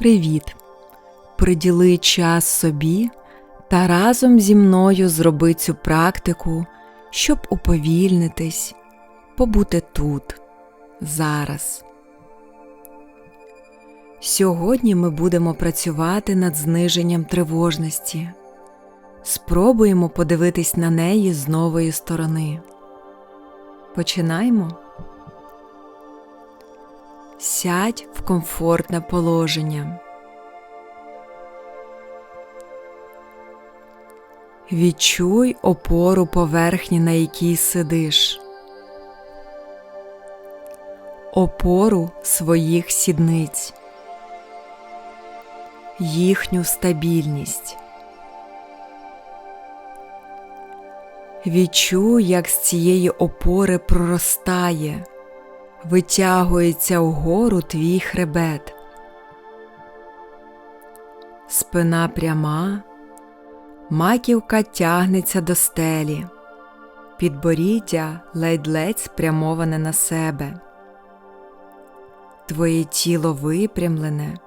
Привіт! Приділи час собі та разом зі мною зроби цю практику, щоб уповільнитись, побути тут, зараз. Сьогодні ми будемо працювати над зниженням тривожності. Спробуємо подивитись на неї з нової сторони. Починаємо. Сядь в комфортне положення. Відчуй опору поверхні, на якій сидиш, опору своїх сідниць, їхню стабільність. Відчуй, як з цієї опори проростає, витягується вгору твій хребет. Спина пряма, маківка тягнеться до стелі, підборіддя ледь-ледь спрямоване на себе. Твоє тіло випрямлене,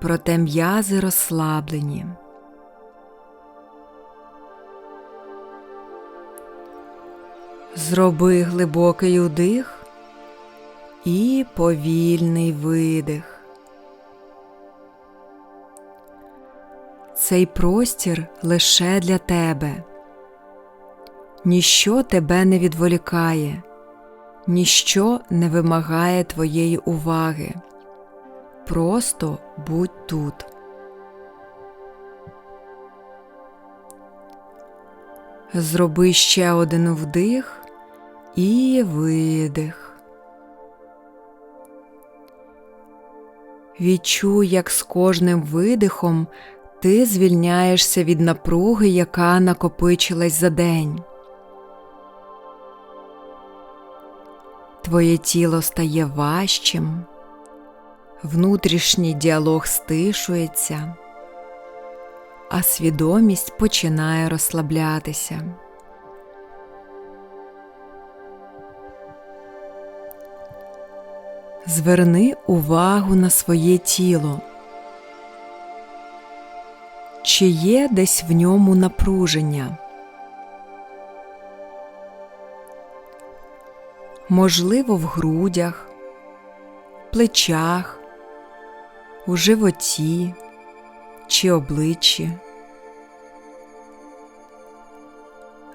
проте м'язи розслаблені. Зроби глибокий удих і повільний видих. Цей простір лише для тебе. Ніщо тебе не відволікає, ніщо не вимагає твоєї уваги. Просто будь тут. Зроби ще один вдих і видих. Відчуй, як з кожним видихом ти звільняєшся від напруги, яка накопичилась за день. Твоє тіло стає важчим, внутрішній діалог стишується, а свідомість починає розслаблятися. Зверни увагу на своє тіло. Чи є десь в ньому напруження? Можливо, в грудях, плечах, у животі чи обличчі.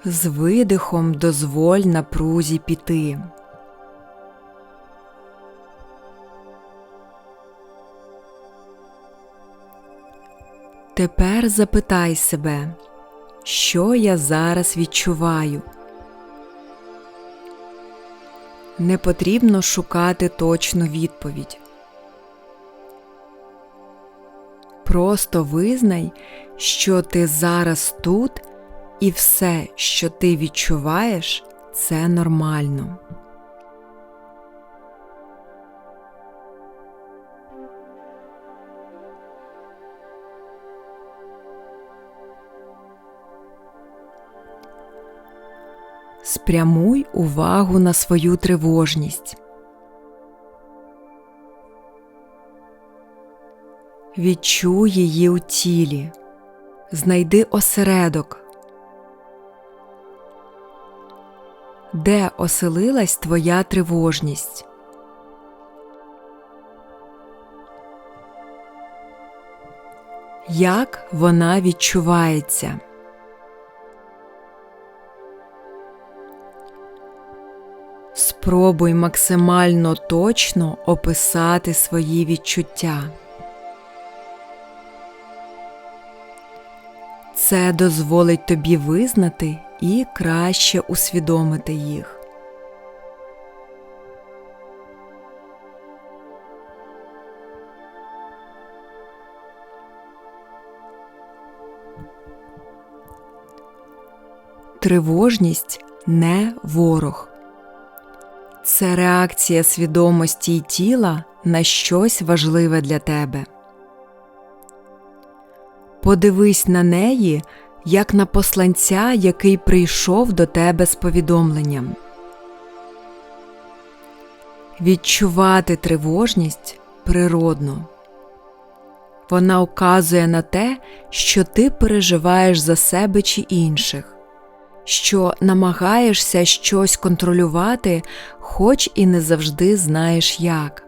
З видихом дозволь напрузі піти. Тепер запитай себе, що я зараз відчуваю. Не потрібно шукати точну відповідь. Просто визнай, що ти зараз тут, і все, що ти відчуваєш, це нормально. Спрямуй увагу на свою тривожність. Відчуй її у тілі, знайди осередок, де оселилась твоя тривожність. Як вона відчувається? Спробуй максимально точно описати свої відчуття. Це дозволить тобі визнати і краще усвідомити їх. Тривожність не ворог. Це реакція свідомості й тіла на щось важливе для тебе. Подивись на неї як на посланця, який прийшов до тебе з повідомленням. Відчувати тривожність природно. Вона указує на те, що ти переживаєш за себе чи інших, що намагаєшся щось контролювати, хоч і не завжди знаєш як.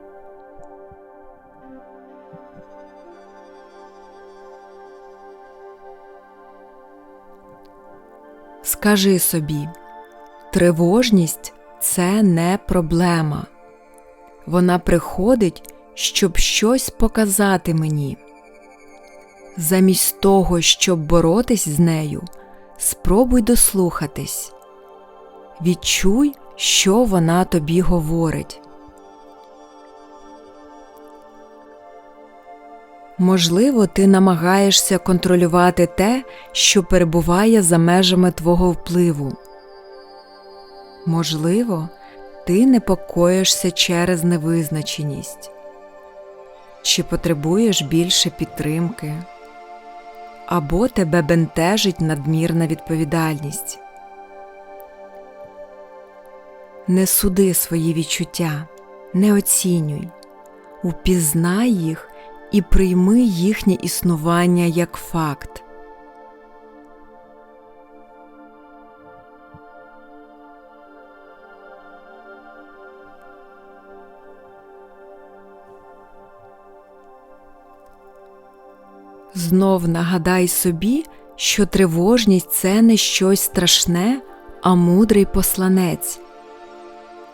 Скажи собі, тривожність це не проблема. Вона приходить, щоб щось показати мені. Замість того, щоб боротись з нею, спробуй дослухатись. Відчуй, що вона тобі говорить. Можливо, ти намагаєшся контролювати те, що перебуває за межами твого впливу. Можливо, ти непокоїшся через невизначеність, чи потребуєш більше підтримки, або тебе бентежить надмірна відповідальність. Не суди свої відчуття, не оцінюй, упізнай їх і прийми їхнє існування як факт. Знов нагадай собі, що тривожність це не щось страшне, а мудрий посланець.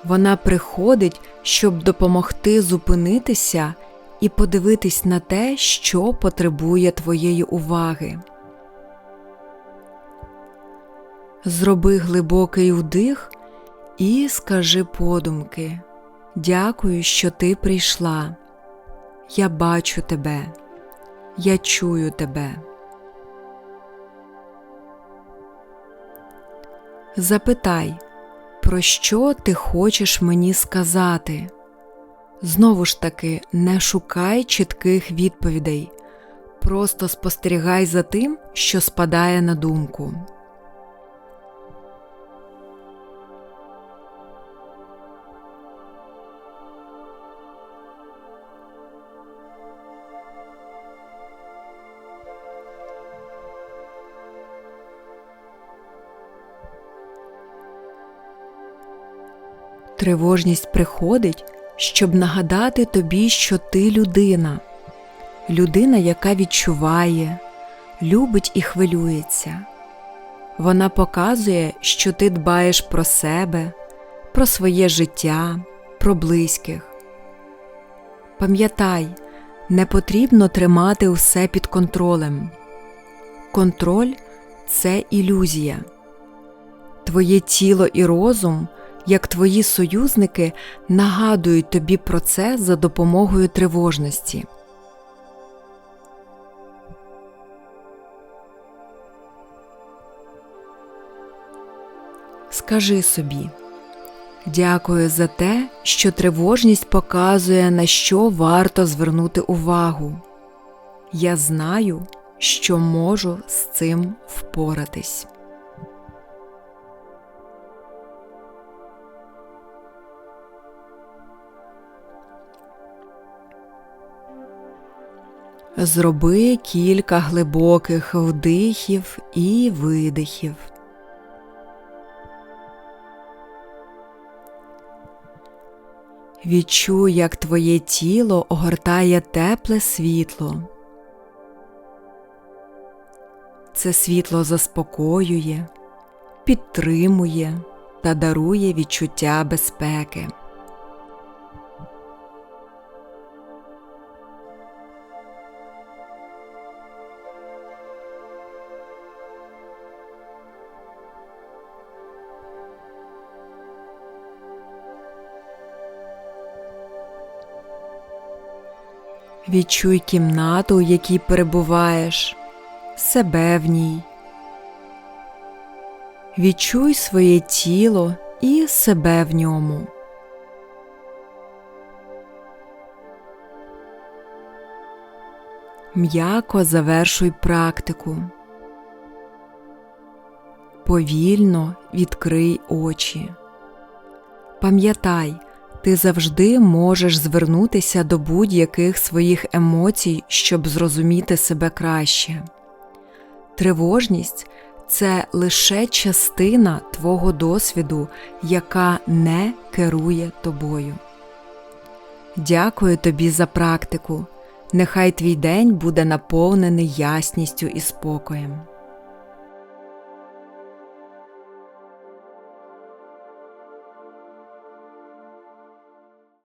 Вона приходить, щоб допомогти зупинитися і подивитись на те, що потребує твоєї уваги. Зроби глибокий вдих і скажи подумки Дякую, що ти прийшла. Я бачу тебе, я чую тебе. Запитай, про що ти хочеш мені сказати. Знову ж таки, не шукай чітких відповідей, просто спостерігай за тим, що спадає на думку. Тривожність приходить, щоб нагадати тобі, що ти людина, людина, яка відчуває, любить і хвилюється. Вона показує, що ти дбаєш про себе, про своє життя, про близьких. Пам'ятай, не потрібно тримати усе під контролем. Контроль це ілюзія. Твоє тіло і розум як твої союзники нагадують тобі про це за допомогою тривожності. Скажи собі дякую за те, що тривожність показує, на що варто звернути увагу. Я знаю, що можу з цим впоратись. Зроби кілька глибоких вдихів і видихів. Відчуй, як твоє тіло огортає тепле світло. Це світло заспокоює, підтримує та дарує відчуття безпеки. Відчуй кімнату, у якій перебуваєш, себе в ній. Відчуй своє тіло і себе в ньому. М'яко завершуй практику. Повільно відкрий очі. Пам'ятай, Ти завжди можеш звернутися до будь-яких своїх емоцій, щоб зрозуміти себе краще. Тривожність це лише частина твого досвіду, яка не керує тобою. Дякую тобі за практику. Нехай твій день буде наповнений ясністю і спокоєм.